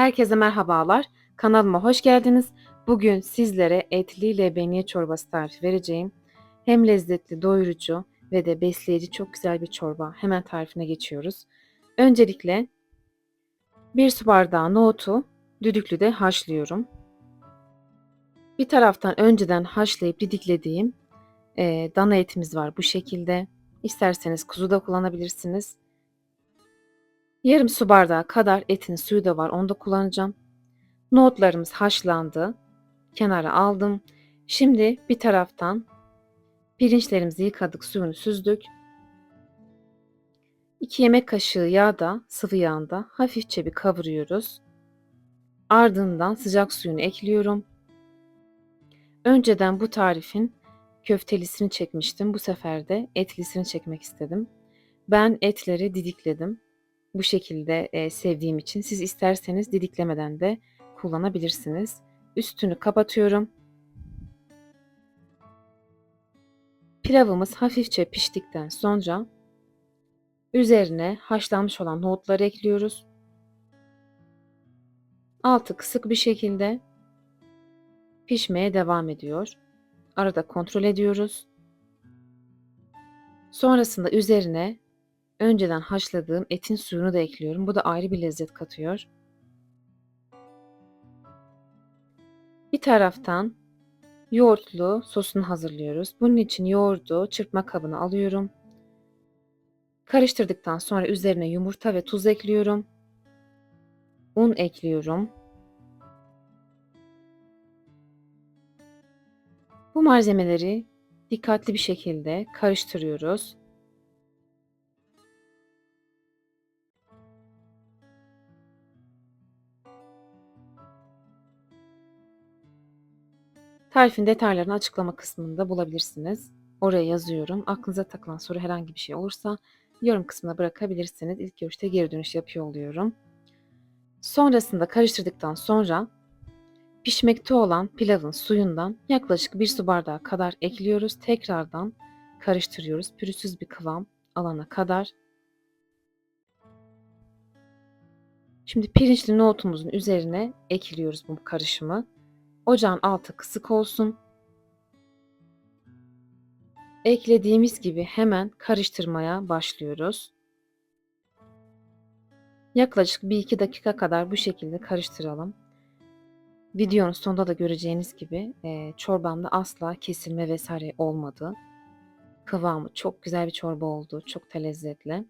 Herkese merhabalar. Kanalıma hoş geldiniz. Bugün sizlere etli lebeniye çorbası tarifi vereceğim. Hem lezzetli, doyurucu ve de besleyici çok güzel bir çorba. Hemen tarifine geçiyoruz. Öncelikle bir su bardağı nohutu düdüklüde haşlıyorum. Bir taraftan önceden haşlayıp didiklediğim e, dana etimiz var bu şekilde. İsterseniz kuzu da kullanabilirsiniz. Yarım su bardağı kadar etin suyu da var. Onu da kullanacağım. Nohutlarımız haşlandı. Kenara aldım. Şimdi bir taraftan pirinçlerimizi yıkadık, suyunu süzdük. 2 yemek kaşığı yağda, sıvı yağında hafifçe bir kavuruyoruz. Ardından sıcak suyunu ekliyorum. Önceden bu tarifin köftelisini çekmiştim. Bu sefer de etlisini çekmek istedim. Ben etleri didikledim bu şekilde e, sevdiğim için siz isterseniz didiklemeden de kullanabilirsiniz. Üstünü kapatıyorum. Pilavımız hafifçe piştikten sonra üzerine haşlanmış olan nohutları ekliyoruz. Altı kısık bir şekilde pişmeye devam ediyor. Arada kontrol ediyoruz. Sonrasında üzerine önceden haşladığım etin suyunu da ekliyorum. Bu da ayrı bir lezzet katıyor. Bir taraftan yoğurtlu sosunu hazırlıyoruz. Bunun için yoğurdu çırpma kabına alıyorum. Karıştırdıktan sonra üzerine yumurta ve tuz ekliyorum. Un ekliyorum. Bu malzemeleri dikkatli bir şekilde karıştırıyoruz. Tarifin detaylarını açıklama kısmında bulabilirsiniz. Oraya yazıyorum. Aklınıza takılan soru herhangi bir şey olursa yorum kısmına bırakabilirsiniz. İlk görüşte geri dönüş yapıyor oluyorum. Sonrasında karıştırdıktan sonra pişmekte olan pilavın suyundan yaklaşık bir su bardağı kadar ekliyoruz. Tekrardan karıştırıyoruz. Pürüzsüz bir kıvam alana kadar. Şimdi pirinçli nohutumuzun üzerine ekliyoruz bu karışımı. Ocağın altı kısık olsun. Eklediğimiz gibi hemen karıştırmaya başlıyoruz. Yaklaşık 1-2 dakika kadar bu şekilde karıştıralım. Videonun sonunda da göreceğiniz gibi e, çorbamda asla kesilme vesaire olmadı. Kıvamı çok güzel bir çorba oldu. Çok da lezzetli.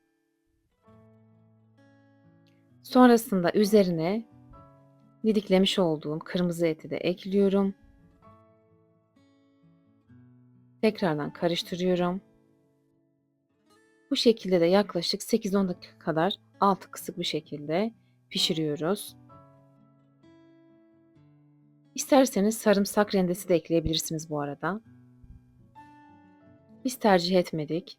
Sonrasında üzerine Didiklemiş olduğum kırmızı eti de ekliyorum. Tekrardan karıştırıyorum. Bu şekilde de yaklaşık 8-10 dakika kadar altı kısık bir şekilde pişiriyoruz. İsterseniz sarımsak rendesi de ekleyebilirsiniz bu arada. Biz tercih etmedik.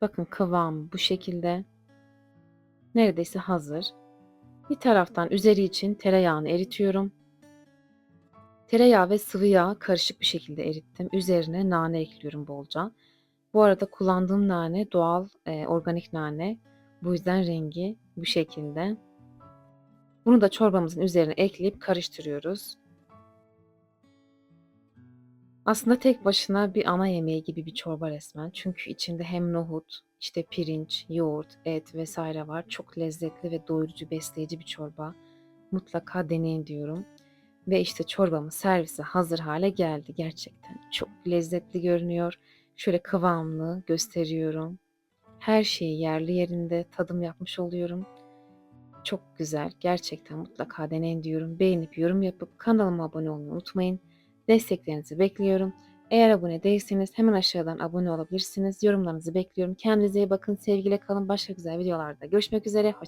Bakın kıvam bu şekilde. Neredeyse hazır. Bir taraftan üzeri için tereyağını eritiyorum. Tereyağı ve sıvı yağ karışık bir şekilde erittim. Üzerine nane ekliyorum bolca. Bu arada kullandığım nane doğal e, organik nane. Bu yüzden rengi bu şekilde. Bunu da çorbamızın üzerine ekleyip karıştırıyoruz. Aslında tek başına bir ana yemeği gibi bir çorba resmen. Çünkü içinde hem nohut, işte pirinç, yoğurt, et vesaire var. Çok lezzetli ve doyurucu, besleyici bir çorba. Mutlaka deneyin diyorum. Ve işte çorbamız servise hazır hale geldi gerçekten. Çok lezzetli görünüyor. Şöyle kıvamlı gösteriyorum. Her şeyi yerli yerinde tadım yapmış oluyorum. Çok güzel. Gerçekten mutlaka deneyin diyorum. Beğenip yorum yapıp kanalıma abone olmayı unutmayın. Desteklerinizi bekliyorum. Eğer abone değilseniz hemen aşağıdan abone olabilirsiniz. Yorumlarınızı bekliyorum. Kendinize iyi bakın. Sevgiyle kalın. Başka güzel videolarda görüşmek üzere. Hoşçakalın.